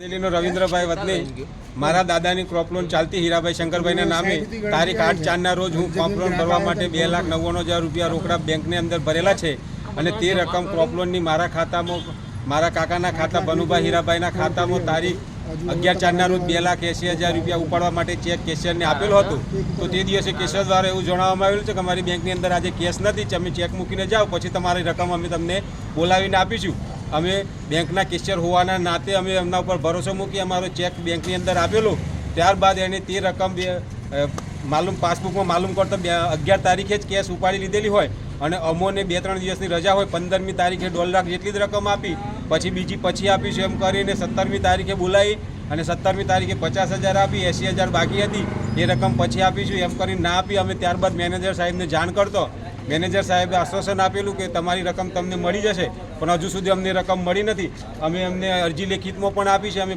દિલ્હીનો રવિન્દ્રભાઈ વતની મારા દાદાની ક્રોપ લોન ચાલતી હીરાભાઈ શંકરભાઈના નામે તારીખ આઠ ચારના રોજ હું ક્રોપ લોન ભરવા માટે બે લાખ નવ્વાણું હજાર રૂપિયા રોકડા બેંકની અંદર ભરેલા છે અને તે રકમ ક્રોપ લોનની મારા ખાતામાં મારા કાકાના ખાતા બનુભાઈ હીરાભાઈના ખાતામાં તારીખ અગિયાર ચારના રોજ બે લાખ એંસી હજાર રૂપિયા ઉપાડવા માટે ચેક કેશિયરને આપેલો હતો. તો તે દિવસે કેશિયર દ્વારા એવું જણાવવામાં આવેલું છે કે અમારી બેંકની અંદર આજે કેશ નથી તમે ચેક મૂકીને જાઓ પછી તમારી રકમ અમે તમને બોલાવીને આપીશું. અમે બેંકના કેશિયર હોવાના નાતે અમે એમના ઉપર ભરોસો મૂકી અમારો ચેક બેંકની અંદર આપેલો. ત્યારબાદ એને તે રકમ માલુમ પાસબુકમાં માલુમ કરતો બે, અગિયાર તારીખે જ કેશ ઉપાડી લીધેલી હોય અને અમોને બે ત્રણ દિવસની રજા હોય, પંદરમી તારીખે દોઢ લાખ જેટલી જ રકમ આપી, પછી બીજી પછી આપીશું એમ કરીને સત્તરમી તારીખે બોલાવી અને સત્તરમી તારીખે પચાસ હજાર આપી એંસી હજાર બાકી હતી, એ રકમ પછી આપીશું એમ કરીને ના આપી. અમે ત્યારબાદ મેનેજર સાહેબને જાણ કરતો મેનેજર સાહેબે આશ્વાસન આપેલું કે તમારી રકમ તમને મળી જશે, પણ હજુ સુધી અમને રકમ મળી નથી. અમે અમને અરજી લેખિતમાં પણ આપી છે, અમે